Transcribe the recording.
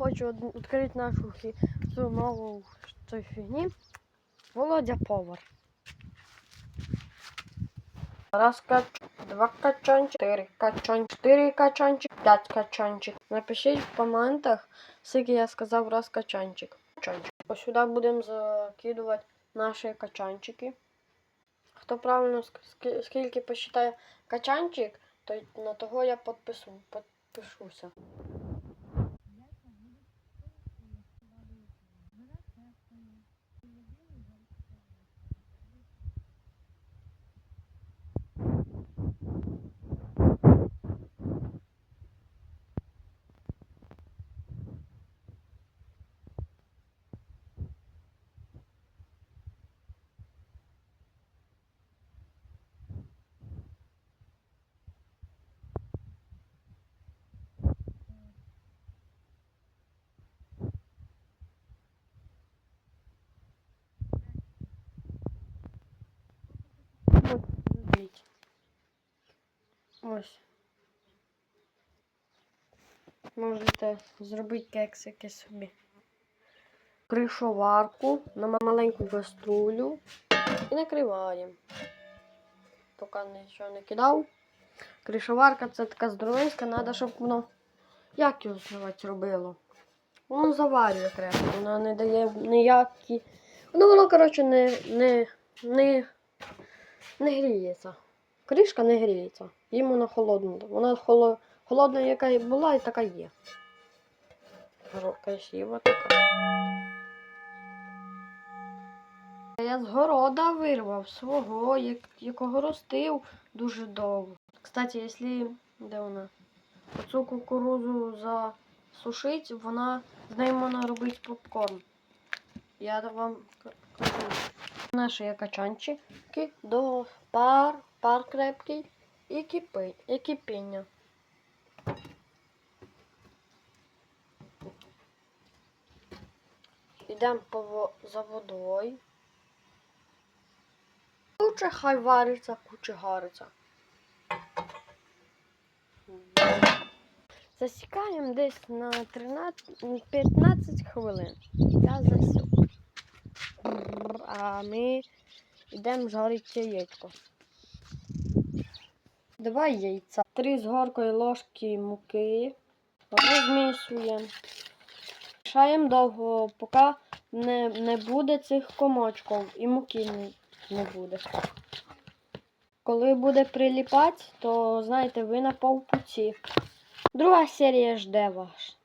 хочу відкрити нашу цю нову цю фігні. Володя повар. Раз кач, два качанчик, чотири качанчик, чотири качанчик, п'ять качанчик. Напишіть в коментах, скільки я сказав раз качанчик. качанчик. Ось сюди будемо закидувати наші качанчики. Хто правильно ск- скільки посчитає качанчик, то на того я підпишу, підпишуся. Ось, зробіть. Ось. Можете зробити кексики собі. Кришоварку на маленьку каструлю і накриваємо. Поки нічого не кидав. Кришоварка це така здоровенська, треба, щоб воно. Як його зривати робило? Воно заварює крепко, воно не дає ніякі. Ну, воно, коротше, не, не, не не гріється. Кришка не гріється. Їм вона холодна. Вона холо... холодна, яка і була, і така є. Красива така. Я з города вирвав свого, як... якого ростив дуже довго. Кстати, якщо де вона? Оцю кукурузу засушить, вона з нею можна робити попкорн. Я вам кажу. Наші качанчики до пар, пар крепкий і, кипіння. Йдемо за водою. Лучше хай вариться, куче гариться. Засікаємо десь на 13, 15 хвилин. Я засік. А ми йдемо жарити яєчко. Два яйця. Три з горкою ложки муки. Розмішуємо. Мішаємо довго, поки не, не буде цих комочків і муки не, не буде. Коли буде приліпати, то знаєте, ви на повпуті. Друга серія жде вас.